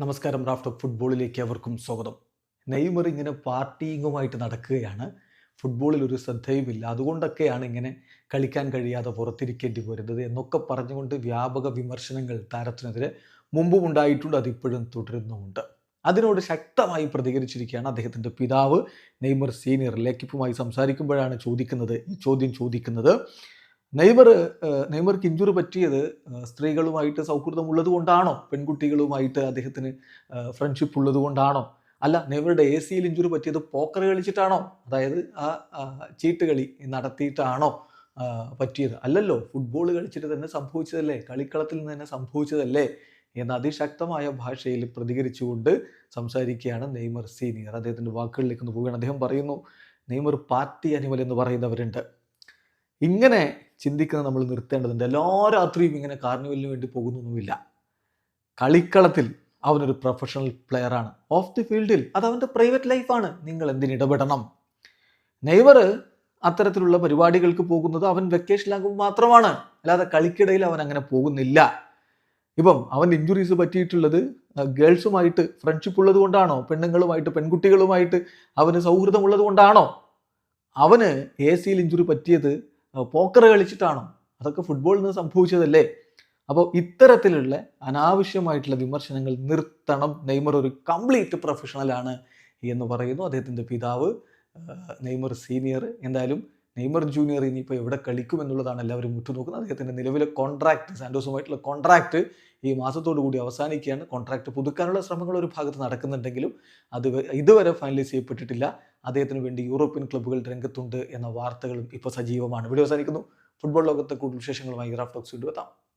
നമസ്കാരം. റാഫ്റ്റർ ഫുട്ബോളിലേക്ക് അവർക്കും സ്വാഗതം. നെയ്മർ ഇങ്ങനെ പാർട്ടിങ്ങുമായിട്ട് നടക്കുകയാണ്. ഫുട്ബോളിൽ ഒരു ശ്രദ്ധയുമില്ല. അതുകൊണ്ടൊക്കെയാണ് ഇങ്ങനെ കളിക്കാൻ കഴിയാതെ പുറത്തിരിക്കേണ്ടി വരുന്നത് എന്നൊക്കെ പറഞ്ഞുകൊണ്ട് വ്യാപക വിമർശനങ്ങൾ താരത്തിനെതിരെ മുമ്പും ഉണ്ടായിട്ടുണ്ട് അതിപ്പോഴും തുടരുന്നുമുണ്ട്. അതിനോട് ശക്തമായി പ്രതികരിച്ചിരിക്കുകയാണ് അദ്ദേഹത്തിന്റെ പിതാവ് നെയ്മർ സീനിയർ. ലേക്കിപ്പുമായി സംസാരിക്കുമ്പോഴാണ് ചോദിക്കുന്നത് ഈ ചോദ്യം ചോദിക്കുന്നത് നെയ്മർ നെയ്മർക്ക് ഇഞ്ചുറി പറ്റിയത് സ്ത്രീകളുമായിട്ട് സൗഹൃദം ഉള്ളത് കൊണ്ടാണോ? പെൺകുട്ടികളുമായിട്ട് അദ്ദേഹത്തിന് ഫ്രണ്ട്ഷിപ്പ് ഉള്ളത് കൊണ്ടാണോ? അല്ല നെയ്മറുടെ എ സിയിൽ ഇഞ്ചുറി പറ്റിയത് പോക്കർ കളിച്ചിട്ടാണോ? അതായത് ആ, ചീട്ട് കളി നടത്തിയിട്ടാണോ പറ്റിയത്? അല്ലല്ലോ ഫുട്ബോൾ കളിച്ചിട്ട് തന്നെ സംഭവിച്ചതല്ലേ? കളിക്കളത്തിൽ നിന്ന് തന്നെ സംഭവിച്ചതല്ലേ? എന്ന അതിശക്തമായ ഭാഷയിൽ പ്രതികരിച്ചുകൊണ്ട് സംസാരിക്കുകയാണ് നെയ്മർ സീനിയർ അദ്ദേഹത്തിന്റെ വാക്കുകളിലേക്ക് ഒന്ന് പോവുകയാണ്. അദ്ദേഹം പറയുന്നു നെയ്മർ പാർട്ടി അനിമൽ എന്ന് പറയുന്നവരുണ്ട്. ഇങ്ങനെ ചിന്തിക്കുന്നത് നമ്മൾ നിർത്തേണ്ടതുണ്ട്. എല്ലാ രാത്രിയും ഇങ്ങനെ കാർണിവലിന് വേണ്ടി പോകുന്നൊന്നുമില്ല. കളിക്കളത്തിൽ അവനൊരു പ്രൊഫഷണൽ പ്ലെയറാണ് ഓഫ് ദി ഫീൽഡിൽ അത് അവന്റെ പ്രൈവറ്റ് ലൈഫാണ് നിങ്ങൾ എന്തിന് ഇടപെടണം? നെയ്മർ അത്തരത്തിലുള്ള പരിപാടികൾക്ക് പോകുന്നത് അവൻ വെക്കേഷനിലാകുമ്പോൾ മാത്രമാണ്. അല്ലാതെ കളിക്കിടയിൽ അവൻ അങ്ങനെ പോകുന്നില്ല. ഇപ്പം അവൻ ഇഞ്ചുറീസ് പറ്റിയിട്ടുള്ളത് ഗേൾസുമായിട്ട് ഫ്രണ്ട്ഷിപ്പ് ഉള്ളത് കൊണ്ടാണോ? പെണ്ണുങ്ങളുമായിട്ട് പെൺകുട്ടികളുമായിട്ട് അവന് സൗഹൃദമുള്ളത് കൊണ്ടാണോ? അവന് എ സിയിൽ ഇഞ്ചുറി പറ്റിയത് പോക്കർ കളിച്ചിട്ടാണോ? അതൊക്കെ ഫുട്ബോളിൽ നിന്ന് സംഭവിച്ചതല്ലേ? അപ്പോൾ ഇത്തരത്തിലുള്ള അനാവശ്യമായിട്ടുള്ള വിമർശനങ്ങൾ നിർത്തണം. നെയ്മർ ഒരു കംപ്ലീറ്റ് പ്രൊഫഷണലാണ് എന്ന് പറയുന്നു. അദ്ദേഹത്തിന്റെ പിതാവ് നെയ്മർ സീനിയർ എന്തായാലും നെയ്മർ ജൂനിയർ ഇനിയിപ്പോൾ എവിടെ കളിക്കും എന്നുള്ളതാണ് എല്ലാവരും ഉറ്റുനോക്കുന്നത്. അദ്ദേഹത്തിന്റെ നിലവിലെ കോൺട്രാക്ട് സാൻഡോസുമായിട്ടുള്ള കോൺട്രാക്ട് ഈ മാസത്തോടു കൂടി അവസാനിക്കുകയാണ്. കോൺട്രാക്ട് പുതുക്കാനുള്ള ശ്രമങ്ങൾ ഒരു ഭാഗത്ത് നടക്കുന്നുണ്ടെങ്കിലും അത് ഇതുവരെ ഫൈനലൈസ് ചെയ്യപ്പെട്ടിട്ടില്ല. അദ്ദേഹത്തിന് വേണ്ടി യൂറോപ്യൻ ക്ലബ്ബുകൾ രംഗത്തുണ്ട് എന്ന വാർത്തകളും ഇപ്പോൾ സജീവമാണ്. വീഡിയോ അവസാനിക്കുന്നു. ഫുട്ബോൾ ലോകത്തെ കൂടുതൽ വിശേഷങ്ങളുമായി റാഫ്റ്റോക്സ് വീണ്ടും എത്താം.